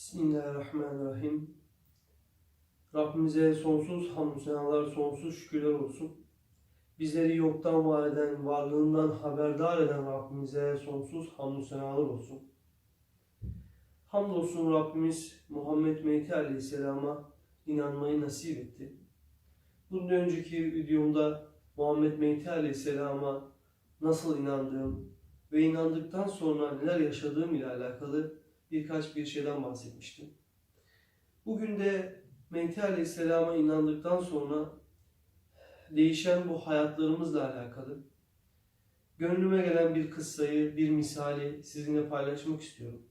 Bismillahirrahmanirrahim. Rabbimize sonsuz hamdü senalar, sonsuz şükürler olsun. Bizleri yoktan var eden, varlığından haberdar eden Rabbimize sonsuz hamdü senalar olsun. Hamdolsun Rabbimiz Muhammed Mehdi Aleyhisselam'a inanmayı nasip etti. Bundan önceki videomda Muhammed Mehdi Aleyhisselam'a nasıl inandığım ve inandıktan sonra neler yaşadığım ile alakalı birkaç bir şeyden bahsetmiştim. Bugün de Mehdi Aleyhisselam'a inandıktan sonra değişen bu hayatlarımızla alakalı gönlüme gelen bir kıssayı, bir misali sizinle paylaşmak istiyorum.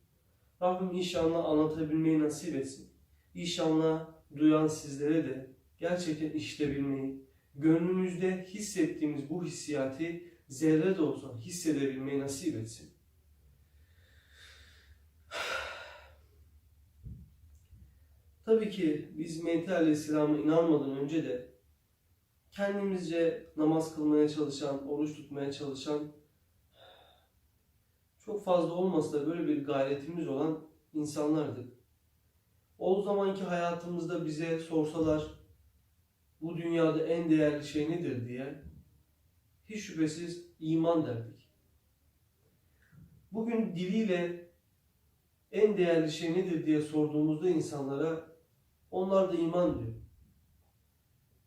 Rabbim inşallah anlatabilmeyi nasip etsin. İnşallah duyan sizlere de gerçekten işitebilmeyi, gönlümüzde hissettiğimiz bu hissiyatı zerre de olsa hissedebilmeyi nasip etsin. Tabii ki biz Mehdi Aleyhisselam'a inanmadan önce de kendimizce namaz kılmaya çalışan, oruç tutmaya çalışan çok fazla olmasa da böyle bir gayretimiz olan insanlardık. O zamanki hayatımızda bize sorsalar bu dünyada en değerli şey nedir diye hiç şüphesiz iman derdik. Bugün diliyle en değerli şey nedir diye sorduğumuzda insanlara onlar da iman diyor.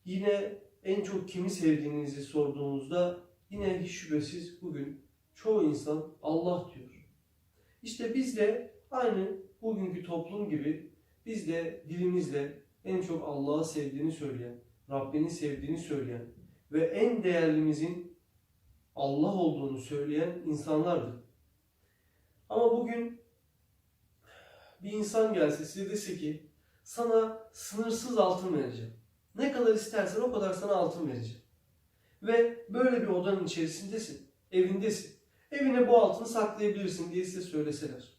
Yine en çok kimi sevdiğinizi sorduğumuzda yine hiç şüphesiz bugün çoğu insan Allah diyor. İşte biz de aynı bugünkü toplum gibi biz de dilimizle en çok Allah'ı sevdiğini söyleyen, Rabbini sevdiğini söyleyen ve en değerlimizin Allah olduğunu söyleyen insanlardık. Ama bugün bir insan gelse size dese ki sana sınırsız altın vereceğim. Ne kadar istersen o kadar sana altın vereceğim. Ve böyle bir odanın içerisindesin, evindesin. Evine bu altını saklayabilirsin diye size söyleseler.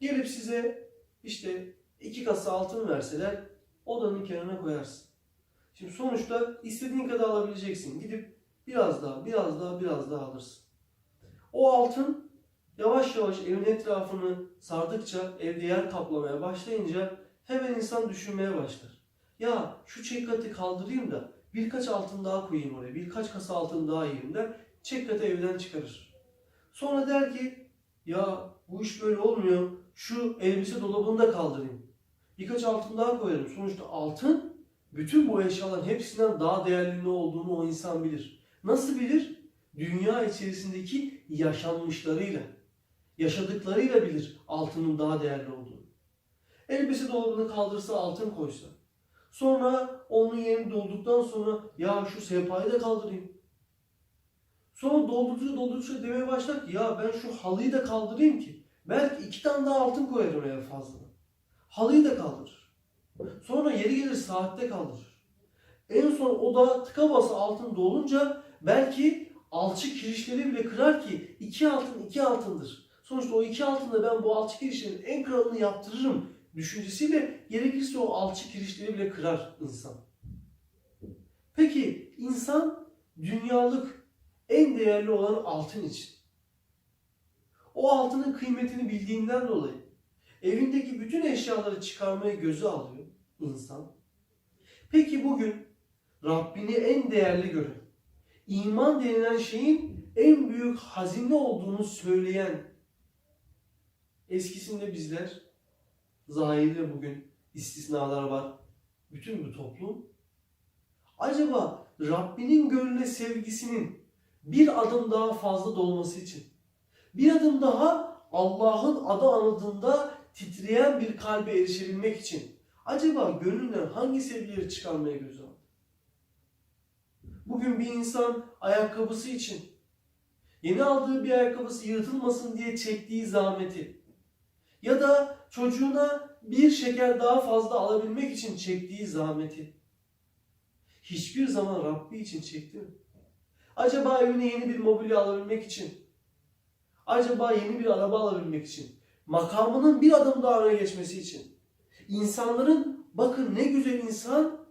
Gelip size işte iki kasa altın verseler odanın kenarına koyarsın. Şimdi sonuçta istediğin kadar alabileceksin. Gidip biraz daha, biraz daha, biraz daha alırsın. O altın yavaş yavaş evin etrafını sardıkça, evde yer kaplamaya başlayınca hemen insan düşünmeye başlar. Ya şu çekyatı kaldırayım da birkaç altın daha koyayım oraya, birkaç kasa altın daha yiyeyim der. Çekyatı evden çıkarır. Sonra der ki ya bu iş böyle olmuyor. Şu elbise dolabını da kaldırayım. Birkaç altın daha koyarım. Sonuçta altın bütün bu eşyaların hepsinden daha değerli ne olduğunu o insan bilir. Nasıl bilir? Dünya içerisindeki yaşanmışlarıyla, yaşadıklarıyla bilir altının daha değerli olduğunu. Elbise dolabını kaldırsa altın koysa. Sonra onun yerini dolduktan sonra ya şu sehpayı da kaldırayım. Sonra doldurdukça doldurdukça demeye başlar ki ya ben şu halıyı da kaldırayım ki. Belki iki tane daha altın koyarım eve fazla. Halıyı da kaldırır. Sonra yeri gelir saatte kaldırır. En son oda tıka basa altın dolunca belki alçı kirişleri bile kırar ki iki altın iki altındır. Sonuçta o iki altında ben bu alçı kirişlerin en kralını yaptırırım düşüncesiyle gerekirse o alçı kirişleri bile kırar insan. Peki insan dünyalık en değerli olan altın için. O altının kıymetini bildiğinden dolayı evindeki bütün eşyaları çıkarmaya gözü alıyor insan. Peki bugün Rabbini en değerli gören, iman denilen şeyin en büyük hazine olduğunu söyleyen eskisinde bizler zahirde bugün istisnalar var. Bütün bu toplum acaba Rabbinin gönlüne sevgisinin bir adım daha fazla dolması için bir adım daha Allah'ın adı anıldığında titreyen bir kalbe erişebilmek için acaba gönlünden hangi seviyeleri çıkarmaya göz aldı? Bugün bir insan ayakkabısı için yeni aldığı bir ayakkabısı yırtılmasın diye çektiği zahmeti ya da çocuğuna bir şeker daha fazla alabilmek için çektiği zahmeti hiçbir zaman Rabbi için çekti mi? Acaba evine yeni bir mobilya alabilmek için, acaba yeni bir araba alabilmek için, makamının bir adım daha öne geçmesi için, insanların bakın ne güzel insan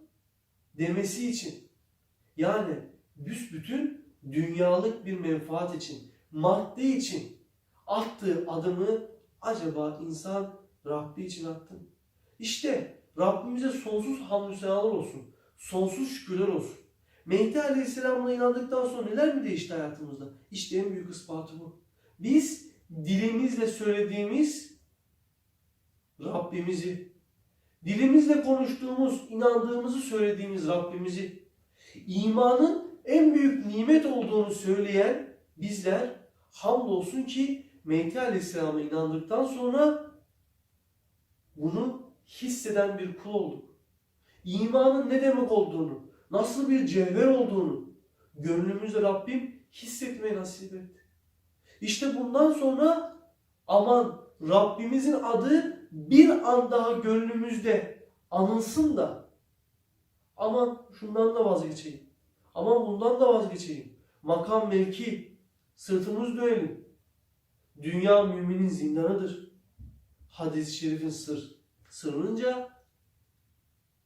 demesi için, yani büsbütün dünyalık bir menfaat için, madde için attığı adımı acaba insan Rabbi için attın. İşte Rabbimize sonsuz hamdü senalar olsun. Sonsuz şükürler olsun. Mehdi Aleyhisselam'la inandıktan sonra neler mi değişti hayatımızda? İşte en büyük ispatı bu. Biz dilimizle söylediğimiz Rabbimizi, dilimizle konuştuğumuz, inandığımızı söylediğimiz Rabbimizi, imanın en büyük nimet olduğunu söyleyen bizler hamdolsun ki Mehdi Aleyhisselam'a inandıktan sonra bunu hisseden bir kul olduk. İmanın ne demek olduğunu, nasıl bir cevher olduğunu gönlümüzde Rabbim hissetmeyi nasip etti. İşte bundan sonra aman Rabbimizin adı bir an daha gönlümüzde anılsın da aman şundan da vazgeçeyim. Aman bundan da vazgeçeyim. Makam mevki, sırtımız dönelim. Dünya müminin zindanıdır. Hadis-i şerifin sır. Sırrınca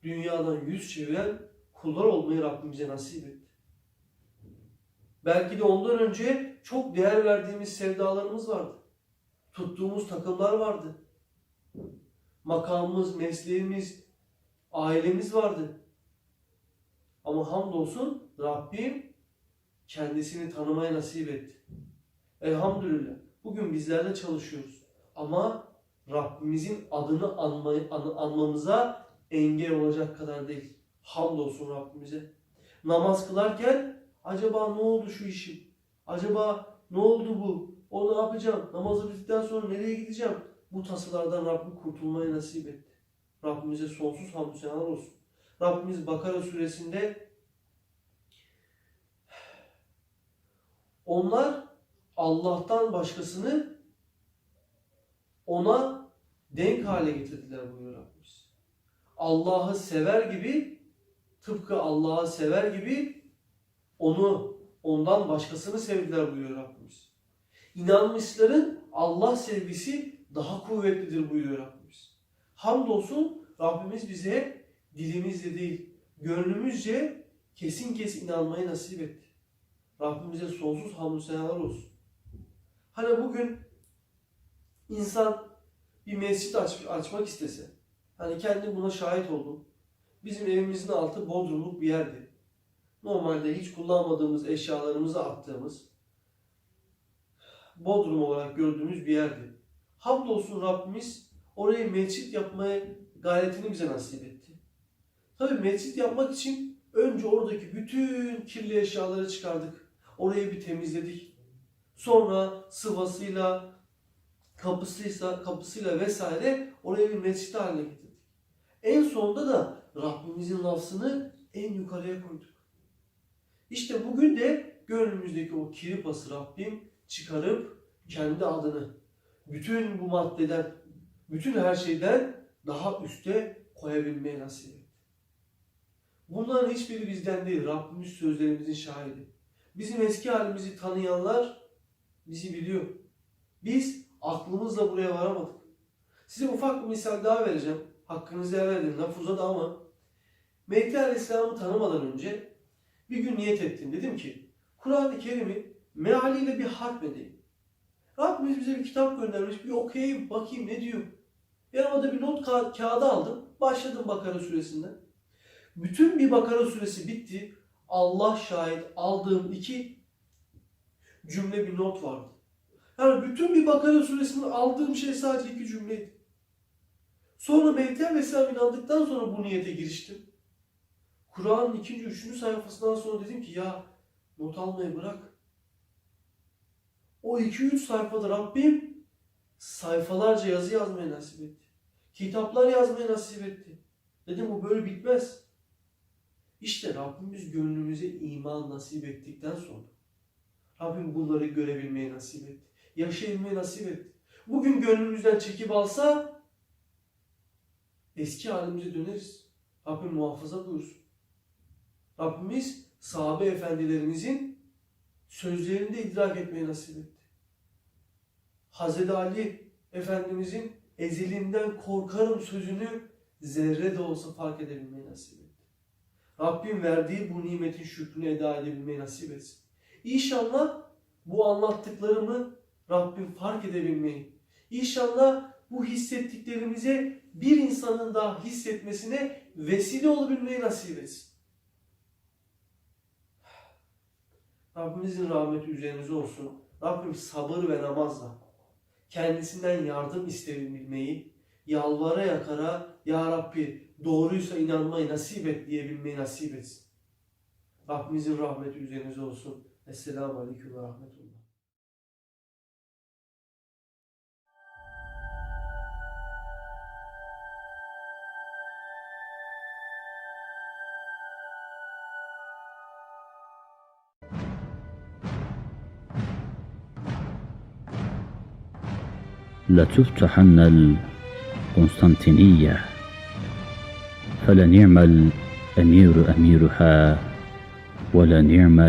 dünyadan yüz çeviren kullar olmayı Rabbimize nasip etti. Belki de ondan önce çok değer verdiğimiz sevdalarımız vardı. Tuttuğumuz takımlar vardı. Makamımız, mesleğimiz, ailemiz vardı. Ama hamdolsun Rabbim kendisini tanımaya nasip etti. Elhamdülillah. Bugün bizler de çalışıyoruz. Ama Rabbimizin adını anmayı, an- anmamıza engel olacak kadar değil. Hamdolsun Rabbimize. Namaz kılarken acaba ne oldu şu işim? Acaba ne oldu bu? O ne yapacağım? Namazı bittikten sonra nereye gideceğim? Bu tasılardan Rabbim kurtulmayı nasip etti. Rabbimize sonsuz hamdü senalar olsun. Rabbimiz Bakara suresinde onlar Allah'tan başkasını ona denk hale getirdiler buyuruyor Rabbimiz. Allah'ı sever gibi tıpkı Allah'ı sever gibi onu ondan başkasını sevdiler buyuruyor Rabbimiz. İnanmışların Allah sevgisi daha kuvvetlidir buyuruyor Rabbimiz. Hamdolsun Rabbimiz bize dilimizle değil, gönlümüzce kesin kes inanmayı nasip etti. Rabbimize sonsuz hamdü senalar olsun. Hani bugün insan bir mescit aç, açmak istese, hani kendi buna şahit oldum. Bizim evimizin altı bodrumluk bir yerdi. Normalde hiç kullanmadığımız eşyalarımızı attığımız, bodrum olarak gördüğümüz bir yerdi. Hamdolsun Rabbimiz orayı mescit yapmaya gayretini bize nasip etti. Tabii mescit yapmak için önce oradaki bütün kirli eşyaları çıkardık. Orayı bir temizledik. Sonra sıvasıyla, kapısıysa, kapısıyla vesaire orayı bir mescit haline getirdik. En sonunda da Rabbimizin lafzını en yukarıya koyduk. İşte bugün de gönlümüzdeki o kiri pası Rabbim çıkarıp kendi adını bütün bu maddeden, bütün her şeyden daha üste koyabilmeyi nasip etti. Bunların hiçbiri bizden değil, Rabbimiz sözlerimizin şahidi. Bizim eski halimizi tanıyanlar bizi biliyor. Biz aklımızla buraya varamadık. Size ufak bir misal daha vereceğim. Hakkınızı helal edin. Laf uzadı ama. Mehdi Aleyhisselam'ı tanımadan önce bir gün niyet ettim. Dedim ki Kur'an-ı Kerim'i mealiyle bir hatmedeyim. Rabbimiz bize bir kitap göndermiş. Bir okuyayım bakayım ne diyor. Yanıma da bir not ka- kağıdı aldım. Başladım Bakara suresinden. Bütün bir Bakara suresi bitti. Allah şahit aldığım iki cümle bir not vardı. Yani bütün bir Bakara suresinde aldığım şey sadece iki cümleydi. Sonra Mehdi Aleyhisselam inandıktan sonra bu niyete giriştim. Kur'an'ın ikinci, üçüncü sayfasından sonra dedim ki ya not almayı bırak. O iki üç sayfada Rabbim sayfalarca yazı yazmayı nasip etti. Kitaplar yazmayı nasip etti. Dedim bu böyle bitmez. İşte Rabbimiz gönlümüze iman nasip ettikten sonra Rabbim bunları görebilmeyi nasip etti. Yaşayabilmeyi nasip etti. Bugün gönlümüzden çekip alsa eski halimize döneriz. Rabbim muhafaza buyursun. Rabbimiz sahabe efendilerimizin sözlerini de idrak etmeyi nasip etti. Hazreti Ali Efendimizin ezelinden korkarım sözünü zerre de olsa fark edebilmeyi nasip etti. Rabbim verdiği bu nimetin şükrünü eda edebilmeyi nasip etsin. İnşallah bu anlattıklarımı Rabbim fark edebilmeyi, İnşallah bu hissettiklerimize bir insanın daha hissetmesine vesile olabilmeyi nasip etsin. Rabbimizin rahmeti üzerinize olsun. Rabbim sabır ve namazla kendisinden yardım isteyebilmeyi, yalvara yakara Ya Rabbi doğruysa inanmayı nasip et diyebilmeyi nasip etsin. Rabbimizin rahmeti üzerinize olsun. Esselamu Aleyküm ve Rahmetullah. لتفتحن القسطنطينية فلنعم الأمير أميرها ولنعم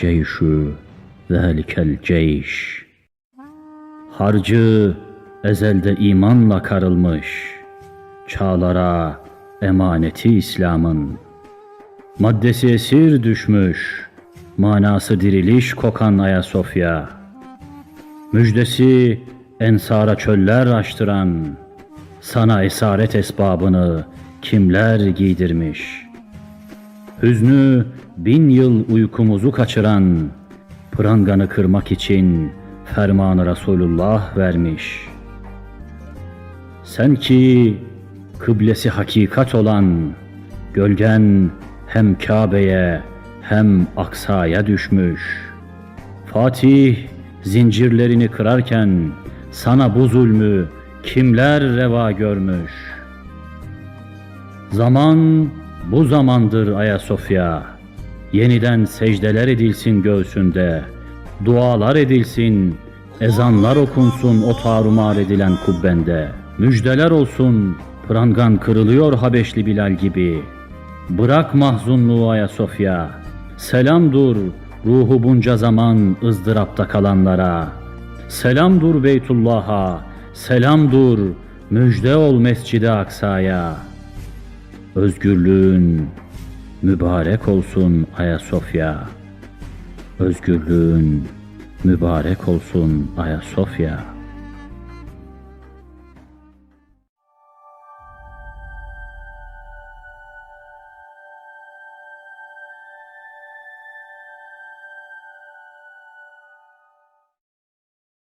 ceyşü zelikel ceyş. Harcı ezelde imanla karılmış, çağlara emaneti İslam'ın. Maddesi esir düşmüş, manası diriliş kokan Ayasofya. Müjdesi ensara çöller açtıran, sana esaret esbabını kimler giydirmiş. Hüznü bin yıl uykumuzu kaçıran, pranganı kırmak için fermanı Resulullah vermiş. Sen ki kıblesi hakikat olan, gölgen hem Kabe'ye hem Aksa'ya düşmüş. Fatih zincirlerini kırarken sana bu zulmü kimler reva görmüş? Zaman bu zamandır Ayasofya. Yeniden secdeler edilsin göğsünde. Dualar edilsin, ezanlar okunsun o tarumar edilen kubbende. Müjdeler olsun, prangan kırılıyor Habeşli Bilal gibi. Bırak mahzunluğu Ayasofya. Selam dur ruhu bunca zaman ızdırapta kalanlara. Selam dur Beytullah'a, selam dur müjde ol Mescid-i Aksa'ya. Özgürlüğün mübarek olsun Ayasofya. Özgürlüğün mübarek olsun Ayasofya.